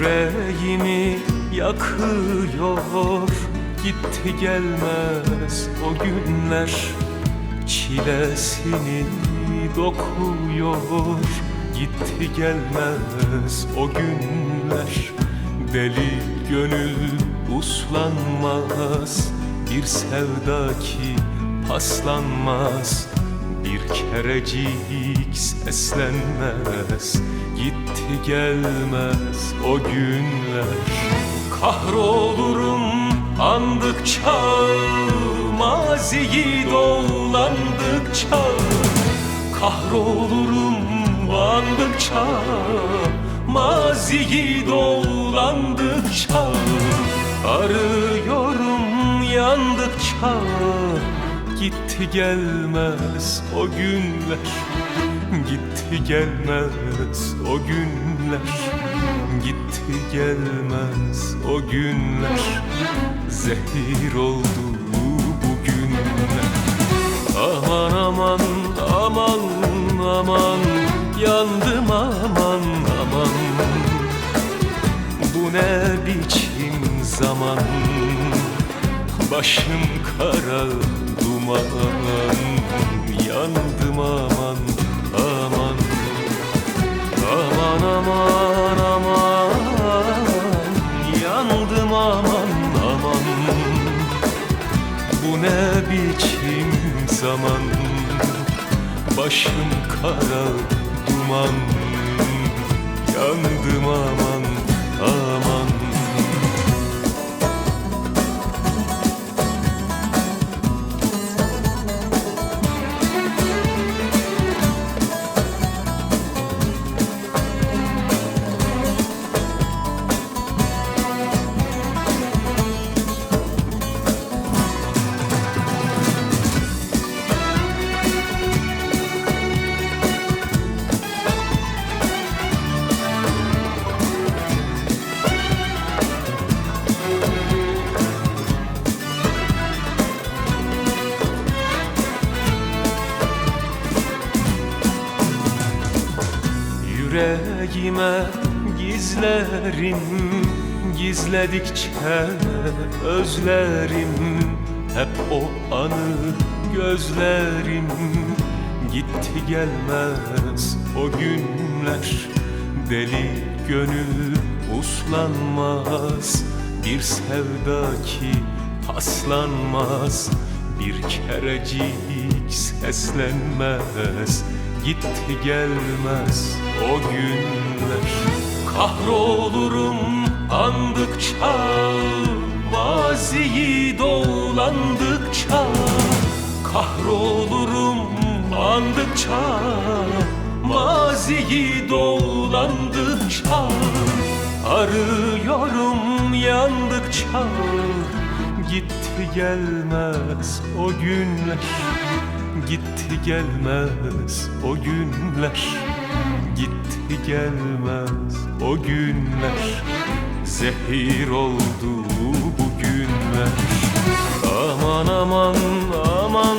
Yüreğimi yakıyor. Gitti gelmez o günler. Çilesini dokuyor. Gitti gelmez o günler. Deli gönül uslanmaz. Bir sevda ki paslanmaz bir kerecik seslenmez Gitti gelmez o günler. Kahrolurum andıkça Maziyi dolandıkça Kahrolurum andıkça Maziyi dolandıkça Arıyorum yandıkça Gitti gelmez o günler. Gitti gelmez o günler. Gitti gelmez o günler. Zehir oldu bu günler. Aman aman aman aman. Yandım aman aman. Bu ne biçim zaman? Başım kara duman Yandım aman aman. Aman aman aman. Yandım aman aman. Bu ne biçim zaman? Başım kara duman Yüreğime gizlerim Gizledikçe özlerim. Hep o anı gözlerim Gitti gelmez o günler. Deli gönül uslanmaz Bir sevda ki paslanmaz. Bir kerecik seslenmez Gitti gelmez o günler. Kahrolurum andıkça Maziyi dolandıkça. Kahrolurum andıkça Maziyi dolandıkça. Arıyorum yandıkça Gitti gelmez o günler Gitti gelmez o günler. Gitti gelmez o günler. Zehir oldu bu günler. Aman aman aman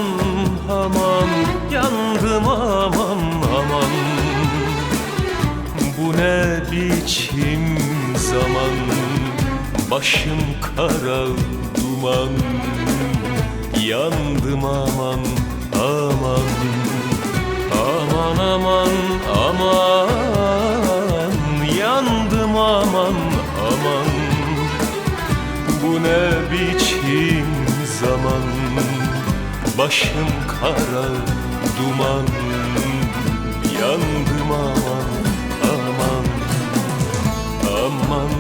aman. Yandım aman aman. Bu ne biçim zaman? Başım kara duman. Yandım aman aman Aman aman aman. Yandım aman aman. Bu ne biçim zaman? Başım kara duman. Yandım aman aman. Aman